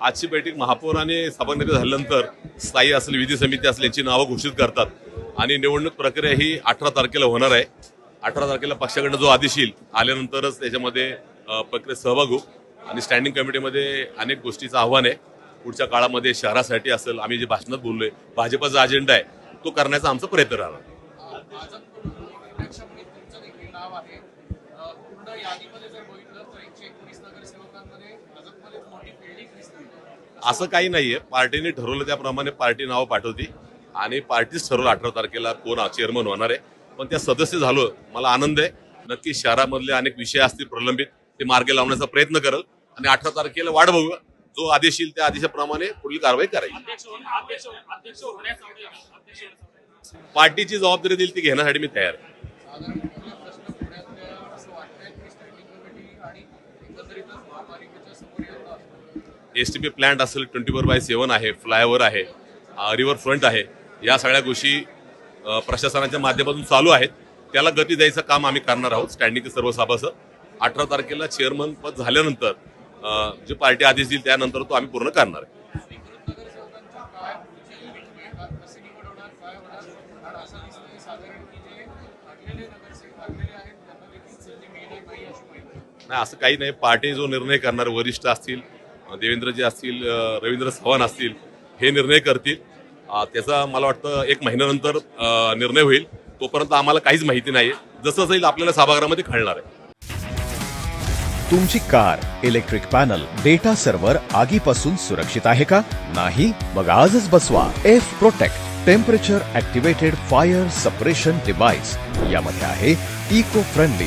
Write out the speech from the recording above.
आजची बैठक महापौराने स्थापन झाल्यानंतर स्थायी असेल विधी समिती असेल याची नावं घोषित करतात. आणि निवडणूक प्रक्रिया ही अठरा तारखेला होणार आहे. अठरा तारखेला पक्षाकडनं जो आदेश येईल आल्यानंतरच त्याच्यामध्ये प्रक्रियेत सहभाग होऊ. आणि स्टँडिंग कमिटीमध्ये अनेक गोष्टीचं आव्हान आहे. पुढच्या काळामध्ये शहरासाठी असेल आम्ही जे भाषणात बोललोय भाजपाचा अजेंडा आहे तो करण्याचा आमचा प्रयत्न राहणार. पूर्ण यादीमध्ये जर बघितलं तर एकशे एकोणीस नगरसेवकांमध्ये भाजपमध्येच मोठी फिल्डिंग दिसते. असं काही नाहीये. पार्टीने ठरवलं त्याप्रमाणे पार्टी नावं पाठवती. आणि पार्टीच ठरवलं अठरा तारखेला कोण चेअरमन होणार आहे. पण त्या सदस्य झालो मला आनंद आहे. नक्की शहरामधले अनेक विषय असतील प्रलंबित ते मार्गे लावण्याचा प्रयत्न करल. आणि अठरा तारखेला वाट बघू जो आदेश येईल त्या आदेशाप्रमाणे पुढील कारवाई करायची? पार्टीची जबाबदारी देईल ती घेण्यासाठी मी तयार आहे. एस टी पी प्लॅन्ट असेल ट्वेंटी फोर बाय सेवन आहे फ्लायओव्हर आहे रिव्हर फ्रंट आहे या सगळ्या गोष्टी प्रशासनाच्या माध्यमातून चालू आहेत. त्याला गती द्यायचं काम आम्ही करणार आहोत स्टँडिंगचे सर्व सभासद. अठरा तारखेला चेअरमन पद झाल्यानंतर जे पार्टी आदेश देईल त्यानंतर तो आम्ही पूर्ण करणार आहे. नाही असं काही नाही. पार्टी जो निर्णय करणार वरिष्ठ असतील देवेंद्रजी असतील रवींद्र चव्हाण असतील हे निर्णय करतील. त्याचा मला वाटतं एक महिन्यानंतर निर्णय होईल. तोपर्यंत आम्हाला काहीच माहिती नाही जसं जाईल आपल्याला सभागृहामध्ये कळणार आहे. तुमची car electric panel data server आगीपासून सुरक्षित आहे का? नाही मग आजच बसवा. F protect temperature activated fire suppression device यामध्ये आहे eco friendly